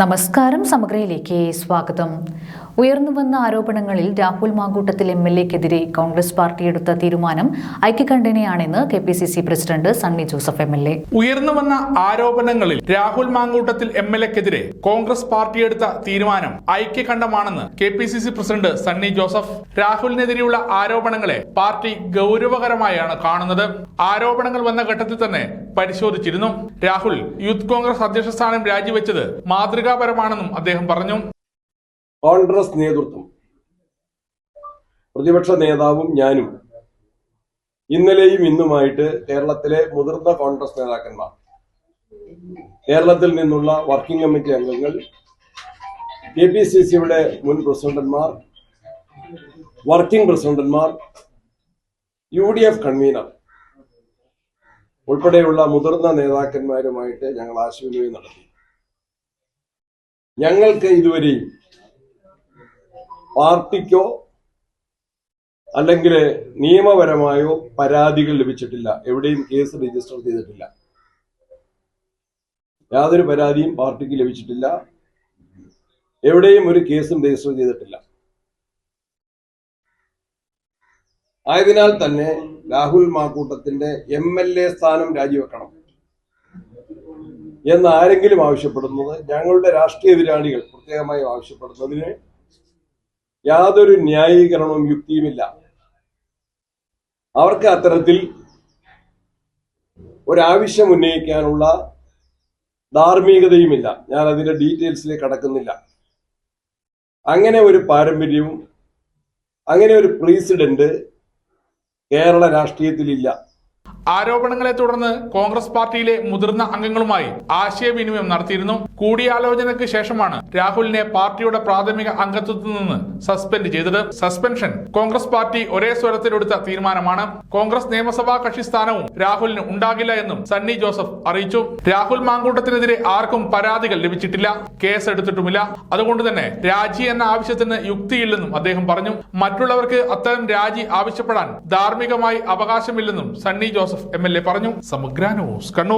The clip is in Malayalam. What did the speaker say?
നമസ്കാരം സമഗ്രയിലേക്ക് സ്വാഗതം. ഉയർന്നുവന്ന ആരോപണങ്ങളിൽ രാഹുൽ മാങ്കൂട്ടത്തിൽ എം എൽ എക്കെതിരെ കോൺഗ്രസ് പാർട്ടി എടുത്ത തീരുമാനം ഐക്യകണ്ഠനെയാണെന്ന് K P C C president Sunny Joseph M L A. ഉയർന്നുവന്ന ആരോപണങ്ങളിൽ രാഹുൽ മാങ്കൂട്ടത്തിൽ എം എൽ എക്കെതിരെ കോൺഗ്രസ് പാർട്ടി എടുത്ത തീരുമാനം ഐക്യകണ്ഠമാണെന്ന് K P C C president Sunny Joseph. രാഹുലിനെതിരെയുള്ള ആരോപണങ്ങളെ പാർട്ടി ഗൗരവകരമായാണ് കാണുന്നത്. ആരോപണങ്ങൾ വന്ന ഘട്ടത്തിൽ തന്നെ പരിശോധിച്ചിരുന്നു. രാഹുൽ യൂത്ത് കോൺഗ്രസ് അധ്യക്ഷ സ്ഥാനം രാജിവെച്ചത് മാതൃകാപരമാണെന്നും അദ്ദേഹം പറഞ്ഞു. കോൺഗ്രസ് നേതൃത്വം. പ്രതിപക്ഷ നേതാവും ഞാനും ഇന്നലെയും ഇന്നുമായിട്ട് കേരളത്തിലെ മുതിർന്ന കോൺഗ്രസ് നേതാക്കന്മാർ കേരളത്തിൽ നിന്നുള്ള വർക്കിംഗ് കമ്മിറ്റി അംഗങ്ങൾ കെ പി സി സിയുടെ മുൻ പ്രസിഡന്റന്മാർ വർക്കിംഗ് പ്രസിഡന്റന്മാർ യു ഡി എഫ് കൺവീനർ ഉൾപ്പെടെയുള്ള മുതിർന്ന നേതാക്കന്മാരുമായിട്ട് ഞങ്ങൾ ആശയവിനിമയം നടത്തി. ഞങ്ങൾക്ക് ഇതുവരെയും പാർട്ടിക്കോ അല്ലെങ്കിൽ നിയമപരമായോ പരാതികൾ ലഭിച്ചിട്ടില്ല. എവിടെയും കേസ് രജിസ്റ്റർ ചെയ്തിട്ടില്ല. യാതൊരു പരാതിയും പാർട്ടിക്ക് ലഭിച്ചിട്ടില്ല. എവിടെയും ഒരു കേസും രജിസ്റ്റർ ചെയ്തിട്ടില്ല. ആയതിനാൽ തന്നെ രാഹുൽ മാക്കൂട്ടത്തിന്റെ എം എൽ എ സ്ഥാനം രാജിവെക്കണം എന്ന് ആരെങ്കിലും ആവശ്യപ്പെടുന്നത് ഞങ്ങളുടെ രാഷ്ട്രീയ എതിരാളികൾ പ്രത്യേകമായി ആവശ്യപ്പെടുന്നതിന് യാതൊരു ന്യായീകരണവും യുക്തിയുമില്ല. അവർക്ക് അത്തരത്തിൽ ഒരാവശ്യം ഉന്നയിക്കാനുള്ള ധാർമ്മികതയുമില്ല. ഞാൻ അതിന്റെ ഡീറ്റെയിൽസിലേക്ക് കടക്കുന്നില്ല. അങ്ങനെ ഒരു പാരമ്പര്യവും അങ്ങനെ ഒരു പ്രീസിഡന്റ് കേരള രാഷ്ട്രീയത്തിലില്ല. ആരോപണങ്ങളെ തുടർന്ന് കോൺഗ്രസ് പാർട്ടിയിലെ മുതിർന്ന അംഗങ്ങളുമായി ആശയവിനിമയം നടത്തിയിരുന്നു. കൂടിയാലോചനയ്ക്ക് ശേഷമാണ് രാഹുലിനെ പാർട്ടിയുടെ പ്രാഥമിക അംഗത്വത്തിൽ നിന്ന് സസ്പെൻഡ് ചെയ്തത്. സസ്പെൻഷൻ കോൺഗ്രസ് പാർട്ടി ഒരേ സ്വരത്തിലെടുത്ത തീരുമാനമാണ്. കോൺഗ്രസ് നിയമസഭാ കക്ഷി സ്ഥാനവും രാഹുലിന് ഉണ്ടാകില്ല എന്നും സണ്ണി ജോസഫ് അറിയിച്ചു. രാഹുൽ മാങ്കൂട്ടത്തിനെതിരെ ആർക്കും പരാതികൾ ലഭിച്ചിട്ടില്ല. കേസ് എടുത്തിട്ടുമില്ല അതുകൊണ്ട് തന്നെ രാജി എന്ന ആവശ്യത്തിന് യുക്തിയില്ലെന്നും അദ്ദേഹം പറഞ്ഞു. മറ്റുള്ളവർക്ക് അത്തരം രാജി ആവശ്യപ്പെടാൻ ധാർമ്മികമായി അവകാശമില്ലെന്നും Sunny Joseph M L A പറഞ്ഞു. സമഗ്ര ന്യൂസ് കണ്ണൂർ.